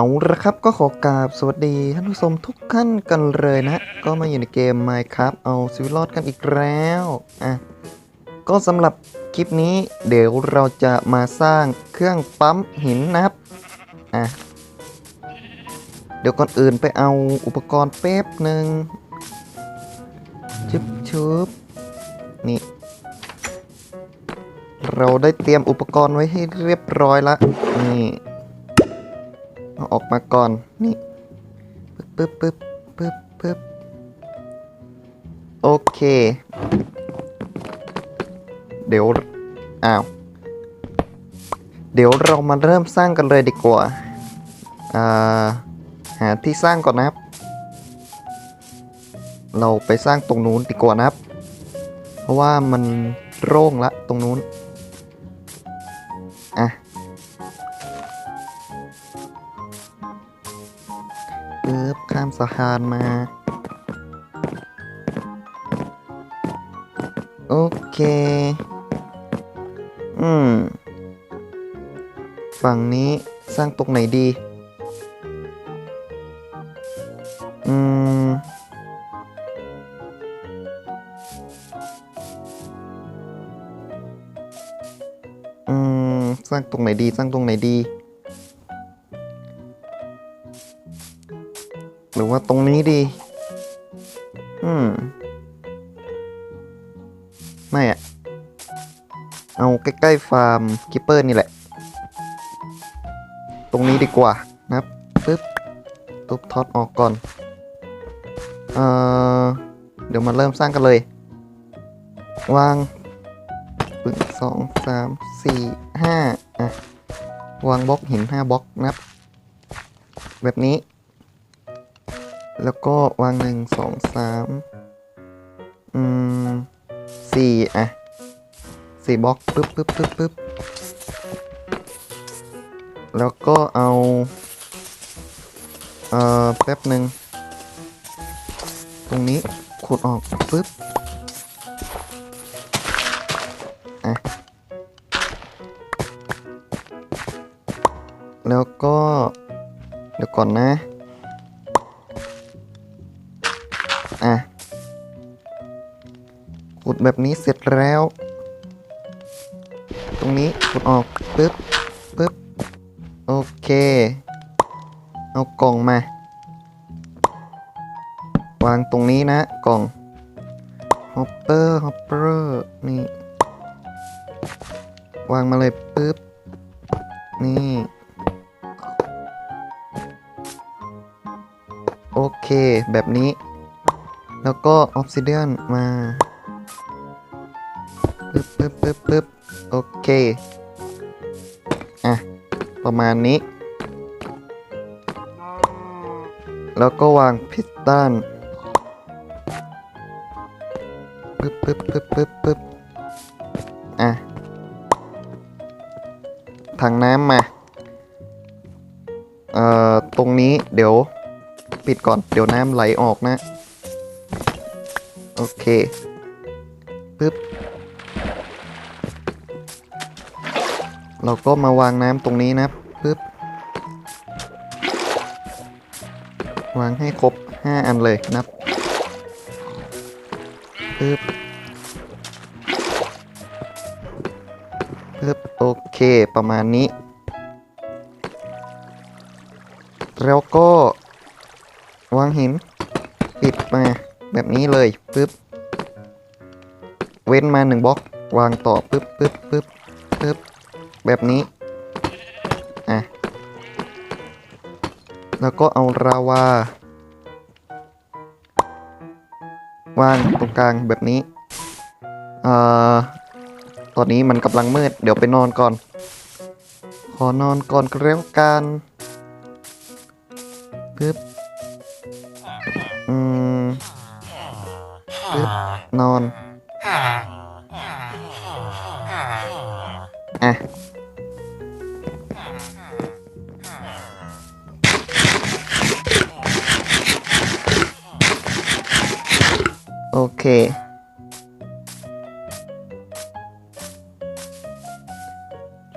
เอาละครับก็ขอกราบสวัสดีท่านผู้ชมทุกท่านกันเลยนะ ก็มาอยู่ในเกม Minecraft เอาชีวิตรอดกันอีกแล้วอะก็สำหรับคลิปนี้เดี๋ยวเราจะมาสร้างเครื่องปั๊มหินนะครับอะเดี๋ยวก่อนอื่นไปเอาอุปกรณ์แป๊บหนึ่งชึบชบนี่ เราได้เตรียมอุปกรณ์ไว้ให้เรียบร้อยละนี่ เอาออกมาก่อน นี่ปึ๊บปึ๊บปึ๊บปึ๊บปึ๊บโอเค เดี๋ยว อ้าว เดี๋ยวเรามาเริ่มสร้างกันเลยดีกว่าอ่าหาที่สร้างก่อนนะครับ เราไปสร้างตรงนู้นดีกว่านะครับ เพราะว่ามันโร่งละตรงนู้น อะ ข้ามสะพานมา โอเค อืม ฝั่งนี้สร้างตรงไหนดี อืม อืม สร้างตรงไหนดี สร้างตรงไหนดี หรือว่าตรงนี้ดี อืม ไม่อะเอาใกล้ๆฟาร์มกิปเปอร์นี่แหละ ตรงนี้ดีกว่านะครับปึ๊บตุบทอดออกก่อน เอ่อ เดี๋ยวมาเริ่มสร้างกันเลย วางปึ่งสองสามสี่ห้าอะ วางบล็อกหินห้าบล็อกนะครับ แบบนี้ แล้วก็วางหนึ่งสองสามอืมสี่อะสี่บล็อกปึ๊บปึ๊บปึ๊บปึ๊บแล้วก็เอา เอ่อ แป๊บหนึ่ง ตรงนี้ขุดออกปึ๊บอะแล้วก็ เดี๋ยวก่อนนะอะ แบบนี้เสร็จแล้ว ตรงนี้ขุดออกปึ๊บปึ๊บโอเค เอากล่องมา วางตรงนี้นะกล่องฮอปเปอร์ฮอปเปอร์นี่วางมาเลยปึ๊บนี่โอเคแบบนี้ แล้วก็ออ s ซิเดียนมา ปึ๊บปึ๊บปึ๊บปึ๊บโอเค อะ ประมาณนี้ แล้วก็วางพิสตันปึ๊บปึ๊บปึ๊บปึ๊บปึ๊บอะ ถังน้ำมา เอ่อ ตรงนี้เดี๋ยว ปิดก่อน เดี๋ยวน้ำไหลออกนะ โอเคปึ๊บ เราก็มาวางน้ำตรงนี้นะปึ๊บวางให้ครบ 5 อันเลยนับปึ๊บปึ๊บโอเคประมาณนี้ แล้วก็วางหินปิดมาแบบนี้เลยปึ๊บเว้นมาหนึ่งบล็อก วางต่อปึ๊บปึ๊บปึ๊บปึ๊บ แบบนี้อะแล้วก็เอาราวา วางตรงกลางแบบนี้เอ่อตอนนี้มันกำลังมืด เดี๋ยวไปนอนก่อน ขอนอนก่อนก็แล้วกันปึ๊บอืมปึ๊บนอน อะ โอเค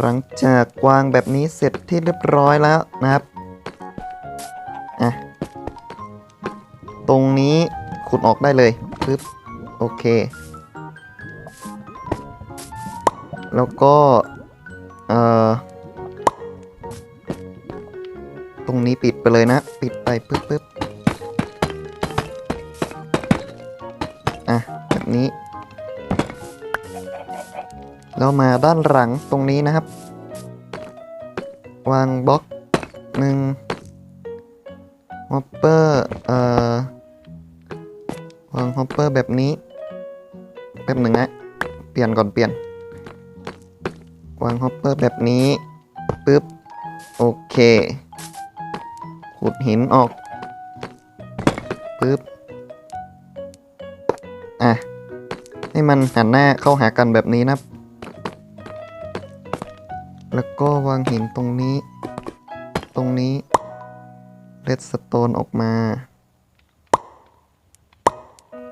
หลังจากวางแบบนี้เสร็จที่เรียบร้อยแล้วนะครับอะตรงนี้ขุดออกได้เลยปึ๊บโอเค แล้วก็ตรงนี้ปิดไปเลยนะ ปิดไปปึ๊บปึ๊บ นี้แล้วมาด้านหลังตรงนี้นะครับ วางบล็อกหนึ่งฮอปเปอร์เอ่อวางฮอปเปอร์แบบนี้แป๊บหนึ่งนะ เปลี่ยนก่อนเปลี่ยน วางฮอปเปอร์แบบนี้ปึ๊บ โอเค ขุดหินออกปึ๊บ ให้มันหันหน้าเข้าหากันแบบนี้นะ แล้วก็วางหินตรงนี้ ตรงนี้เลดสโตนออกมา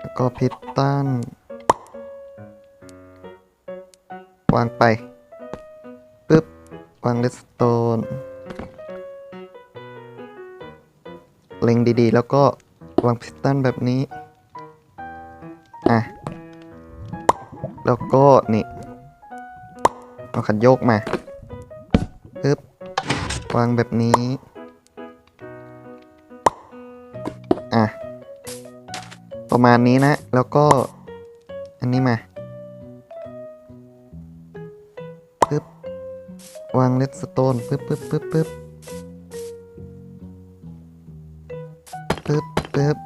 แล้วก็พิตตันวางไปปึ๊บ วางเลดสโตนเล็งดีๆ แล้วก็วางพิสตันแบบนี้ แล้วก็นี่เอาคันโยกมาปึ๊บวางแบบนี้ อะ ประมาณนี้นะ แล้วก็ อันนี้มาปึ๊บวางเลดสโตนปึ๊บปึ๊บปึ๊บปึ๊บปึ๊บปึ๊บ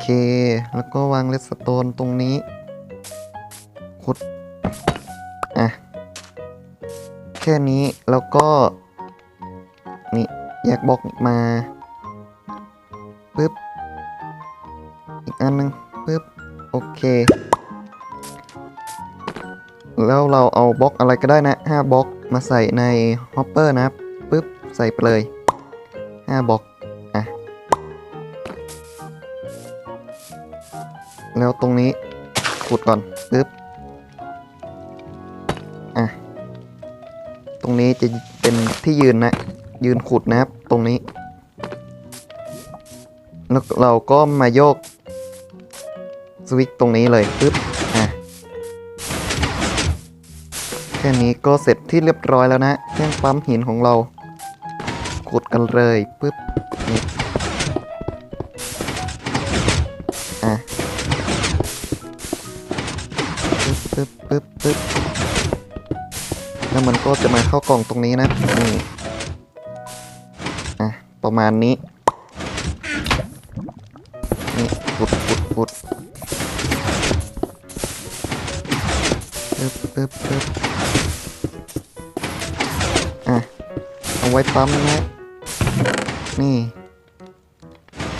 เค แล้วก็วางเลสโตนตรงนี้ขุดอะ แค่นี้ แล้วก็ นี่แยกบล็อกมาปึ๊บ อีกอันนึงปึ๊บ โอเค แล้วเราเอาบล็อกอะไรก็ได้นะ5บล็อกมาใส่ในฮอปเปอร์นะครับปึ๊บ ใส่ไปเลย5บล็อก แล้วตรงนี้ขุดก่อนปึ๊บอะตรงนี้จะเป็นที่ยืนนะ ยืนขุดนะครับ ตรงนี้ แล้วเราก็มาโยกสวิตตรงนี้เลยปึ๊บอะแค่นี้ก็เสร็จที่เรียบร้อยแล้วนะเครื่องปั๊มหินของเรา ขุดกันเลยปึ๊บนี่ ปึ๊บปึ๊บปึ๊บแล้วมันก็จะมาเข้ากล่องตรงนี้นะนี่อะประมาณนี้นี่ขุดขุดขุดปึ๊บปึ๊บปึ๊บอะเอาไว้ปั๊มนะนี่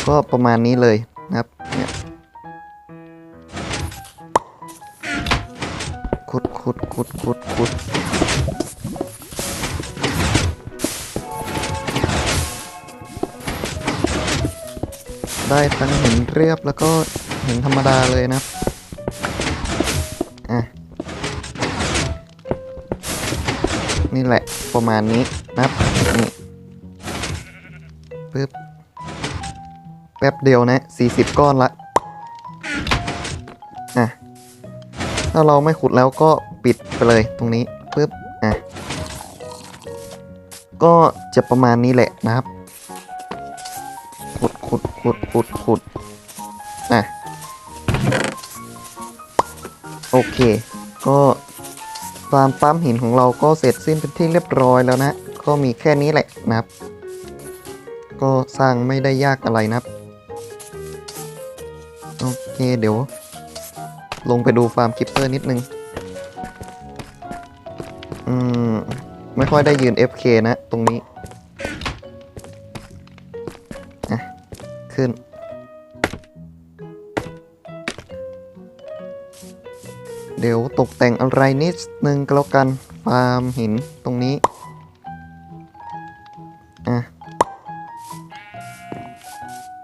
ก็ประมาณนี้เลย ได้ทั้งหินเรียบแล้วก็หินธรรมดาเลยนะอะนี่แหละประมาณนี้นับนี่ปึ๊บแป๊บเดียวนะ 40 ก้อนละอะถ้าเราไม่ขุดแล้วก็ปิดไปเลยตรงนี้ปึ๊บอะก็จะประมาณนี้แหละนะครับ ขุดขุดขุดอะ โอเค ก็ฟาร์มปั๊มหินของเราก็เสร็จสิ้นเป็นที่เรียบร้อยแล้วนะ ก็มีแค่นี้แหละนะครับ ก็สร้างไม่ได้ยากอะไรนะครับ โอเคเดี๋ยว ลงไปดูฟาร์มคิปเปอร์นิดนึง อืม ไม่ค่อยได้ยืน FK นะ ตรงนี้ ขึ้น เดี๋ยวตกแต่งอะไรนิดนึงก็แล้วกันฟาร์มหินตรงนี้อะ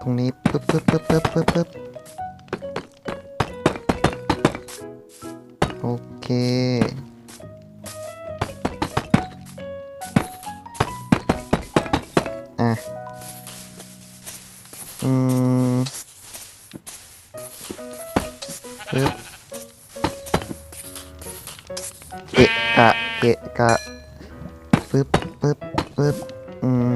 ตรงนี้ปึ๊บปึ๊บปึ๊บปึ๊บปึ๊บ เกะกะเกะกะปึ๊บปึ๊บปึ๊บอืม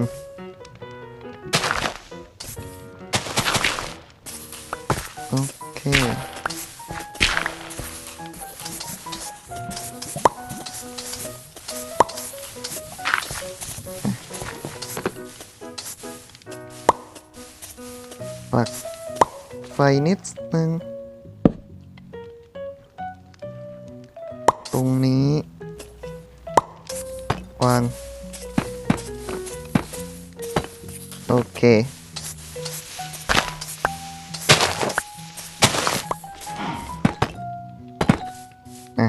โอเคปักไฟนิดนึง ตรงนี้วาง โอเค อะ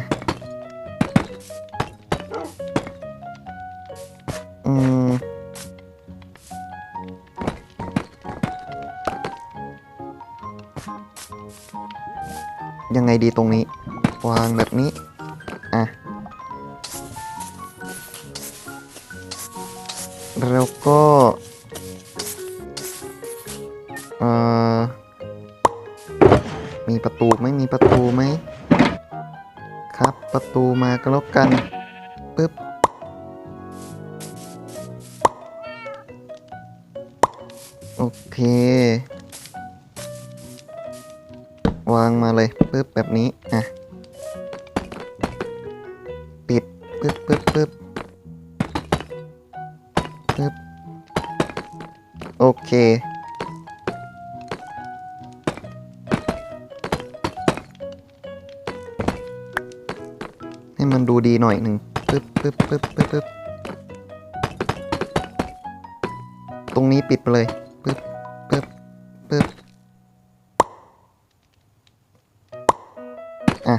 อืม ยังไงดีตรงนี้ วางแบบนี้ แล้วก็มีประตูไหมมีประตูไหมครับประตูมาก็แล้วกันปึ๊บโอเค วางมาเลยปึ๊บแบบนี้อะ โอเค ให้มันดูดีหน่อยหนึ่งปึ๊บปึ๊บปึ๊บปึ๊บปึ๊บตรงนี้ปิดไปเลยปึ๊บปึ๊บปึ๊บอะ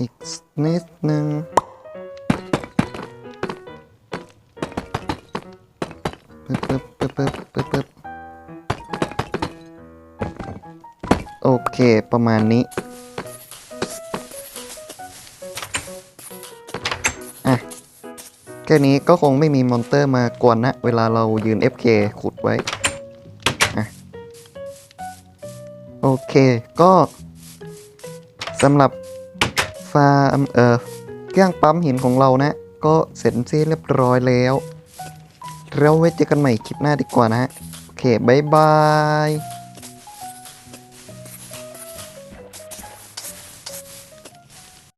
อีกนิดนึง ประมาณนี้ อะ แค่นี้ก็คงไม่มีมอนเตอร์มากวนนะ เวลาเรายืน FK ขุดไว้ อะ โอเคก็สำหรับฟาร์มเอ่อเครื่องปั๊มหินของเรานะ ก็เสร็จสิ้นเรียบร้อยแล้วเราไว้เจอกันใหม่คลิปหน้าดีกว่านะฮะ โอเค บ๊ายบาย